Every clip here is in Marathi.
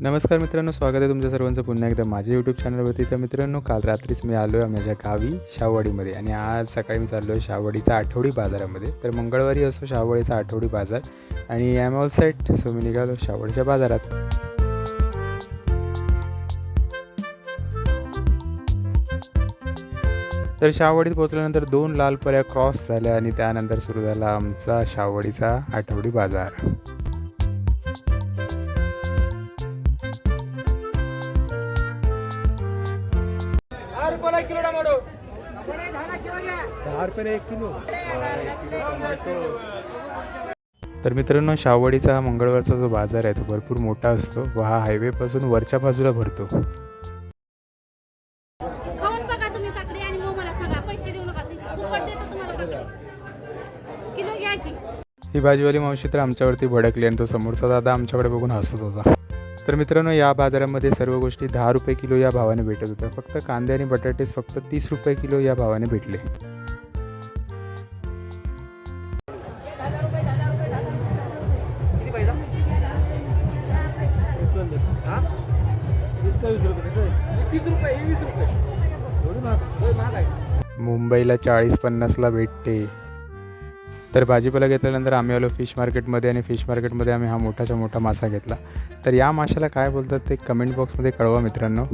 नमस्कार मित्रांनो स्वागत आहे तुमच्या सर्वांचं पुन्हा एकदा माझ्या यूट्यूब चॅनलवरती तर मित्रांनो काल रात्रीच मी आलो आहे माझ्या गावी शाववाडीमध्ये आणि आज सकाळी मी चाललो आहे शाववाडीचा आठवडी बाजारामध्ये. तर मंगळवारी असतो शाववाडीचा आठवडी बाजार आणि I am all set so मी निघालो शाववाडीच्या बाजारात. तर शावडीत पोहोचल्यानंतर दोन लाल पर्या क्रॉस झाल्या आणि त्यानंतर सुरू झाला आमचा शावडीचा आठवडी बाजार. दहा रुपयाला एक किलो. तर मित्रांनो शाववाडीचा हा मंगळवारचा जो बाजार आहे तो भरपूर मोठा असतो व हा हायवेपासून वरच्या बाजूला भरतो. खाऊन बघा तुम्ही काकडी आणि मग मला सांगा पैसे देऊ नका. फुकट देतो तुम्हाला काकडी. किलो घ्या की. ही भाजीवाली मावशी तर आमच्यावरती भडकली आणि तो समोरचा दादा आमच्याकडे बघून हसत होता. तर मित्रांनो या बाजारामध्ये सर्व गोष्टी दहा रुपये किलो या भावाने भेटत होत्या. फक्त कांदे आणि बटाटेस फक्त तीस रुपये किलो या भावाने भेटले. मुंबईला चाळीस पन्नासला भेटते. तर भाजीपाला घेतल्यानंतर आम्ही आलो फिश मार्केटमध्ये आणि फिश मार्केटमध्ये आम्ही हा मोठाच्या मोठा मासा घेतला. तर या माशाला काय बोलतात ते कमेंट बॉक्समध्ये कळवा मित्रांनो.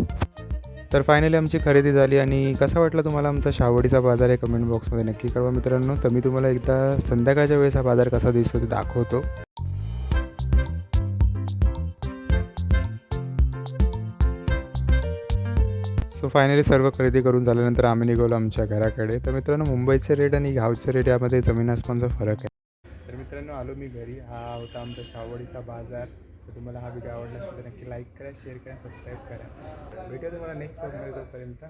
तर फायनली आमची खरेदी झाली आणि कसा वाटला तुम्हाला आमचा शावडीचा बाजार आहे कमेंट बॉक्समध्ये नक्की कळवा मित्रांनो. तर मी तुम्हाला एकदा संध्याकाळच्या वेळेस हा बाजार कसा दिसतो ते दाखवतो. सो फायनली सर्व खरेदी करून झाल्यानंतर आम्ही निघालो आमच्या घराकडे. तर मित्रांनो मुंबईचे रेट आणि गावचे रेट यामध्ये जमीन आसमानचा फरक आहे. तर मित्रांनो आलो मी घरी. हा होता आमचा शावडीचा बाजार. तर तुम्हाला हा व्हिडिओ आवडला असेल तर नक्की लाईक करा शेअर करा सबस्क्राईब करा. भेटूया तुम्हाला नेक्स्ट व्हिडिओ तोपर्यंत